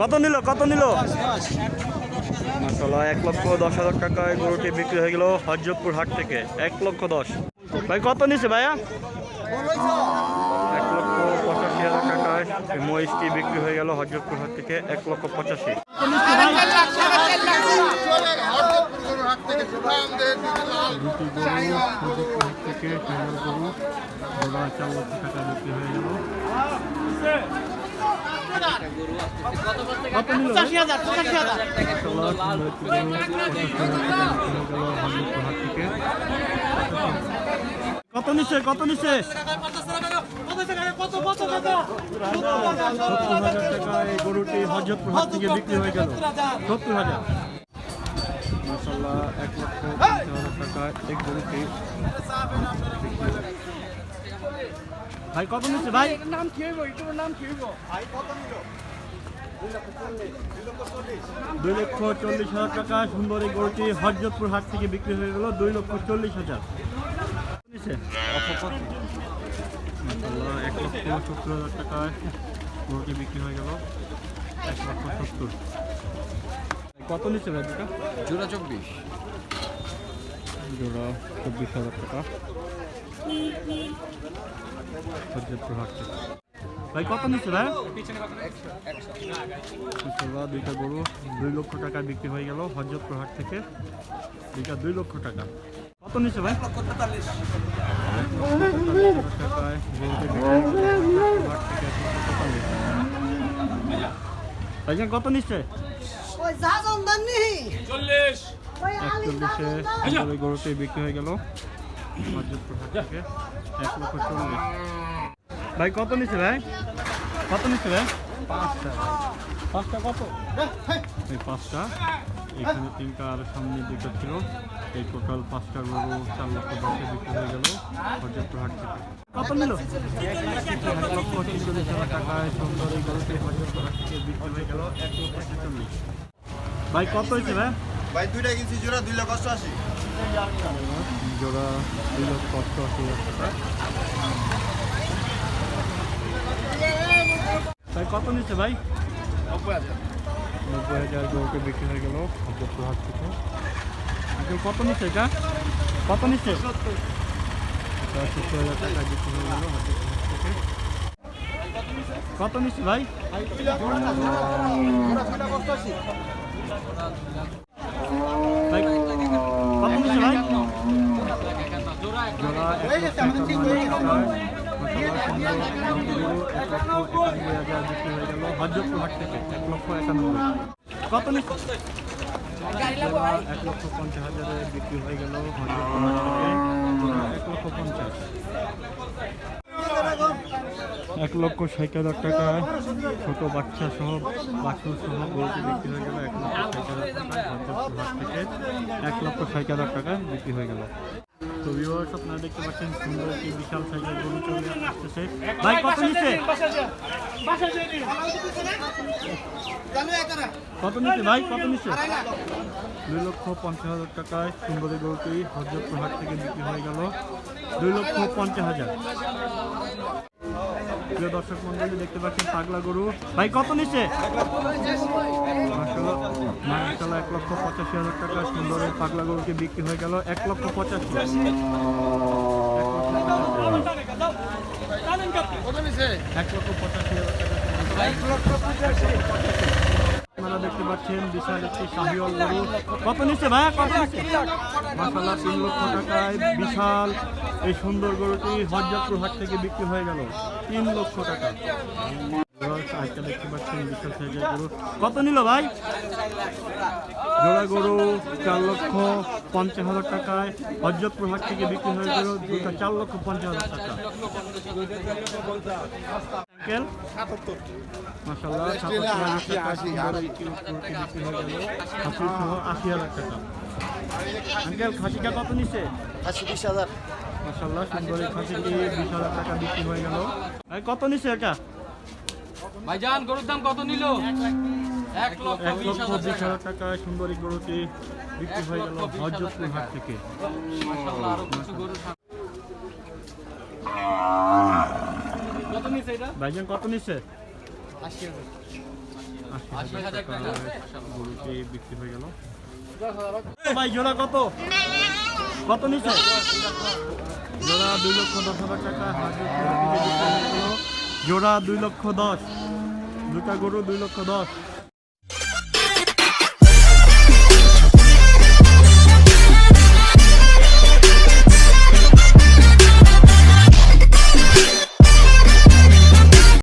কত নিল কত নিল? মাসাল্লাহ এক লক্ষ দশ হাজার টাকায় গরুটি বিক্রি হয়ে গেল হজরতপুর হাট থেকে। এক লক্ষ দশ। ভাই, কত নিছে ভাইয়া? এক লক্ষ পঁচাশি হাজার টাকায় মহিষটি বিক্রি হয়ে গেল হজরতপুর হাট থেকে, এক লক্ষ পঁচাশি। থেকে হয়ে গেল। কত নিচ্ছে কত নিচ্ছে গরুটি হজরতপুর হাট থেকে বিক্রি হয়ে গেল। সত্তর হাজার। মাসাল্লাহ এক লক্ষ হাজার টাকা এই গরুটি। ভাই কত নিচ্ছে ভাই? নাম কি হইব? এটার নাম কি হইব? ভাই কত নিল? দুই লক্ষ চল্লিশ। হাজার টাকা সুন্দর এই গরুটি হজরতপুর হাট থেকে বিক্রি হয়ে গেল দুই লক্ষ চল্লিশ হাজার। এক লক্ষ সত্তর হাজার টাকায় গরুটি বিক্রি হয়ে গেল। এক লক্ষ সত্তর। কত নিচ্ছে ভাই দুটা? জোড়া চব্বিশ। জোড়া চব্বিশ হাজার টাকা। ভাই কত নিচ্ছে ভাই? মাশাআল্লাহ, দুইটা গরু দুই লক্ষ টাকা বিক্রি হয়ে গেল হজরতপুর হাট থেকে। দুইটা দুই লক্ষ টাকা। কত নিচ্ছে ভাই। ভাইজান কত নিচ্ছে? একচল্লিশে জাজন বিক্রি হয়ে গেল। এক লক্ষ চল্লিশ ভাই, কত নিচ্ছে ভাই? কত নিচ্ছে ভাই? পাঁচটা পাঁচটা কত? এই পাঁচটা। এখানে তিনটা আর সামনে দুটো ছিল। এই টোটাল পাঁচটা গরু চার লক্ষ দশে বিক্রি হয়ে গেল। হজরতপুর হাট থেকে। কত নিল? এক লক্ষ তিনচল্লিশ হাজার টাকায় সুন্দর এই হাট থেকে বিক্রি হয়ে গেল। এক লক্ষ ছেচল্লিশ ভাই, কত হয়েছে ভাই? ভাই, দুইটা কিনছি, জোড়া দুই লাখ অষ্টআশি। জোড়া দুই লক্ষ অষ্টআশি ভাই কত নিচ্ছে ভাই? নব্বই হাজার নব্বই হাজার গরুকে বিক্রি হয়ে গেল হজরতপুর হাট থেকে। আগে কত নিচ্ছে এটা? কত নিচ্ছে? সত্তর হাজার টাকা বিক্রি হয়ে গেল কত নিচ্ছে ভাই? ভাই কত এক লক্ষ পঞ্চাশ হাজারে বিক্রি হয়ে গেল এক লক্ষ পঞ্চাশ। এক লক্ষ ষাট হাজার টাকায় ছোট বাচ্চা সহ, বাছুর সহ, গরুটি বিক্রি হয়ে গেল এক লক্ষ ষাট হাজার হাট থেকে এক লক্ষ ষাট হাজার টাকায় বিক্রি হয়ে গেল। তো ভিউয়ার্স আপনারা দেখতে পাচ্ছেন সুন্দর একটি বিশাল সাইজের গরু চলে আসতেছে। ভাই, কত নিচ্ছে? কত নিচ্ছে ভাই? কত নিচ্ছে? দুই লক্ষ পঞ্চাশ হাজার টাকায় সুন্দরী গরুটি হজরতপুর হাট থেকে বিক্রি হয়ে গেল। দুই লক্ষ পঞ্চাশ হাজার। প্রিয় দর্শক মন্ডলী, দেখতে পাচ্ছেন পাগলা গরু। ভাই, কত নিচ্ছে? মাসাল্লাহ এক লক্ষ পঁচাশি হাজার টাকা। সুন্দরের পাগলা গরুকে বিক্রি হয়ে গেল এক লক্ষ পঁচাশি। এক লক্ষ পঁচাশি হাজার টাকা। আপনারা দেখতে পাচ্ছেন, বিশাল একটি শাহিওয়াল গরু। কত নিচ্ছে ভাই? কত নিচ্ছে? মাসাল্লাহ তিন লক্ষ টাকায় বিশাল এই সুন্দর গরুটি হজরতপুর হাট থেকে বিক্রি হয়ে গেল। তিন লক্ষ টাকা। কত নিল ভাই? জোড়া গরু চার লক্ষ পঞ্চাশ হাজার টাকায় হজরতপুর হাট থেকে বিক্রি হয়ে গেল। চার লক্ষ পঞ্চাশ হাজার টাকা। আঙ্কেল মাসাল্লাহ আশি হাজার টাকা। আঙ্কেল খাসিটা কত নিচ্ছে আশি বিশ হাজার। মাসাল্লাহ সুন্দর খাসিটি বিশ হাজার টাকা বিক্রি হয়ে গেল। কত নিচ্ছে এটা? ভাইজান গরুর দাম কত নিল? এক লক্ষ বিশ হাজার টাকা। সুন্দর গরুটি বিক্রি হয়ে গেল হজরতপুর হাট থেকে কত নিছে এটা? ভাইজান কত হাজার। টাকা। গরুটি বিক্রি হয়ে গেল। ভাই জোড়া কত? কত নিছে? জোড়া দুই লক্ষ দশ হাজার টাকা জোড়া দুই লক্ষ দশ। দুটা গরু দুই লক্ষ দশ।